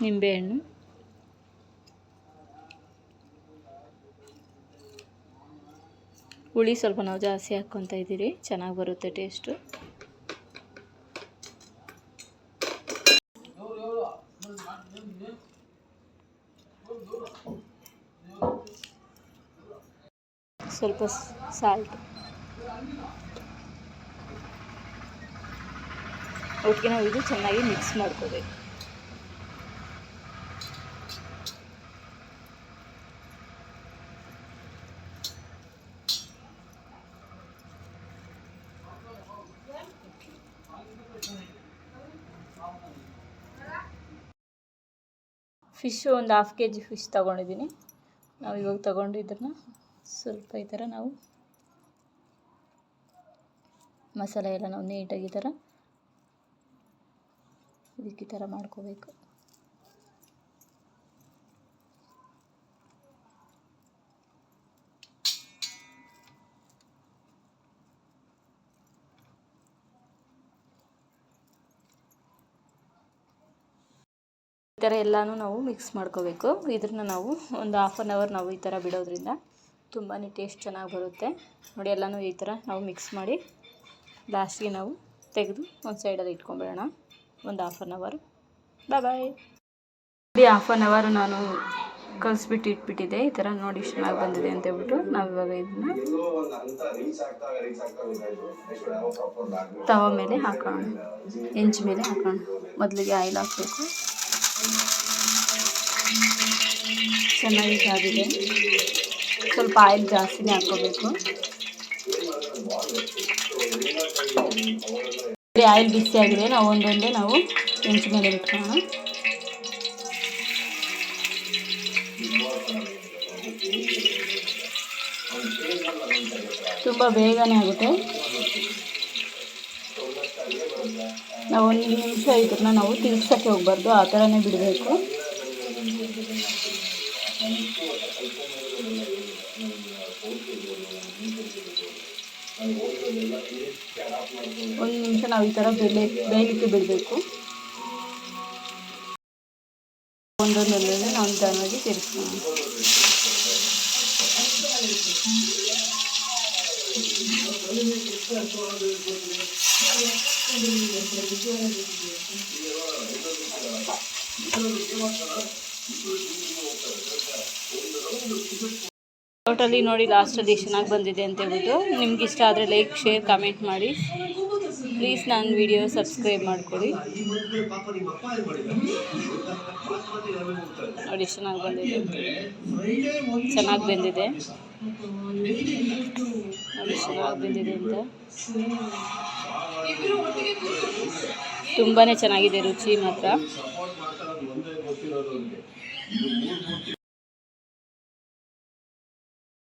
ನಿಂಬೆಹಣ್ಣು. ಹುಳಿ ಸ್ವಲ್ಪ ನಾವು ಜಾಸ್ತಿ ಹಾಕ್ಕೊತಾ ಇದ್ದೀರಿ. ಚೆನ್ನಾಗಿ ಬರುತ್ತೆ ಟೇಸ್ಟು ಸ್ವಲ್ಪ ಸಾಲ್ಟ್ ಒಟ್ಟಿಗೆ ನಾವು ಇದು ಚೆನ್ನಾಗಿ ಮಿಕ್ಸ್ ಮಾಡ್ಕೋಬೇಕು. ಫಿಶ್ಶು ಒಂದು ಹಾಫ್ ಕೆ ಜಿ ಫಿಶ್ ತೊಗೊಂಡಿದ್ದೀನಿ. ನಾವು ಇವಾಗ ತೊಗೊಂಡು ಸ್ವಲ್ಪ ಈ ಥರ ನಾವು ಮಸಾಲೆ ಎಲ್ಲ ನಾವು ನೀಟಾಗಿ ಈ ಥರ ಇದಕ್ಕೆ ಈ ಥರ ಮಾಡ್ಕೋಬೇಕು. ಈ ಥರ ಎಲ್ಲನೂ ನಾವು ಮಿಕ್ಸ್ ಮಾಡ್ಕೋಬೇಕು. ಇದನ್ನು ನಾವು ಒಂದು ಹಾಫ್ ಆನ್ ಅವರ್ ನಾವು ಈ ಥರ ಬಿಡೋದ್ರಿಂದ ತುಂಬಾ ಟೇಸ್ಟ್ ಚೆನ್ನಾಗಿ ಬರುತ್ತೆ. ನೋಡಿ, ಎಲ್ಲನೂ ಈ ಥರ ನಾವು ಮಿಕ್ಸ್ ಮಾಡಿ ಲಾಸ್ಟಿಗೆ ನಾವು ತೆಗೆದು ಒಂದು ಸೈಡಲ್ಲಿ ಇಟ್ಕೊಂಬಿಡೋಣ. ಒಂದು half an hour bye bye ನೋಡಿ ಹಾಫ್ ಆನ್ ಅವರ್ ನಾನು ಕಲಿಸ್ಬಿಟ್ಟು ಇಟ್ಬಿಟ್ಟಿದೆ ಈ ಥರ ನೋಡಿ ಚೆನ್ನಾಗಿ ಬಂದಿದೆ ಅಂತ ಹೇಳ್ಬಿಟ್ಟು ನಾವು ಇವಾಗ ಇದನ್ನ ತವ ಮೇಲೆ ಹಾಕೋಣ. ಹೆಂಚು ಮೇಲೆ ಹಾಕೋಣ. ಮೊದಲಿಗೆ ಆಯಿಲ್ ಹಾಕಬೇಕು. ಚೆನ್ನಾಗಿ ಕಾದಿದೆ ಸ್ವಲ್ಪ ಆಯಿಲ್ ಜಾಸ್ತಿನೇ ಹಾಕೋಬೇಕು ಆಯಿಲ್ ಬಿಸಿ ಆಗಿದೆ. ನಾವು ಒಂದೊಂದೇ ನಾವು ಹೆಂಚು ಮೇಲೆ ಇಟ್ಕೊಳ್ಳೋಣ. ತುಂಬ ಬೇಗನೆ ಆಗುತ್ತೆ. ನಾವು ಒಂದು ನಿಮಿಷ ಇದ್ರನ್ನ ನಾವು ತಿರ್ಗಿಸೋಕ್ಕೆ ಹೋಗ್ಬಾರ್ದು. ಆ ಥರನೇ ಬಿಡಬೇಕು. ಒಂದು ನಿಮಿಷ ನಾವು ಈ ಥರ ಬೇಳೆ ಬೇಯಲಿಕ್ಕೆ ಬಿಡಬೇಕು. ಒಂದೊಂದೊಂದೇ ನಾವು ನಿಧಾನವಾಗಿ ತಿರ್ಸ್ಕೊಳ್ಳೋಣ ಟೋಟಲಿ ನೋಡಿ ಲಾಸ್ಟಲ್ಲಿ ಚೆನ್ನಾಗಿ ಬಂದಿದೆ ಅಂತ ಹೇಳ್ಬಿಟ್ಟು ನಿಮ್ಗೆ ಇಷ್ಟ ಆದರೆ ಲೈಕ್ ಶೇರ್ ಕಮೆಂಟ್ ಮಾಡಿ. ಪ್ಲೀಸ್ ನನ್ನ ವಿಡಿಯೋ ಸಬ್ಸ್ಕ್ರೈಬ್ ಮಾಡ್ಕೊಳ್ಳಿ ನೋಡಿ ಚೆನ್ನಾಗಿ ಬಂದಿದೆ. ಚೆನ್ನಾಗಿ ಬಂದಿದೆ. ನೋಡಿ ಚೆನ್ನಾಗಿ ಬಂದಿದೆ ಅಂತ. ತುಂಬಾ ಚೆನ್ನಾಗಿದೆ ರುಚಿ ಮಾತ್ರ.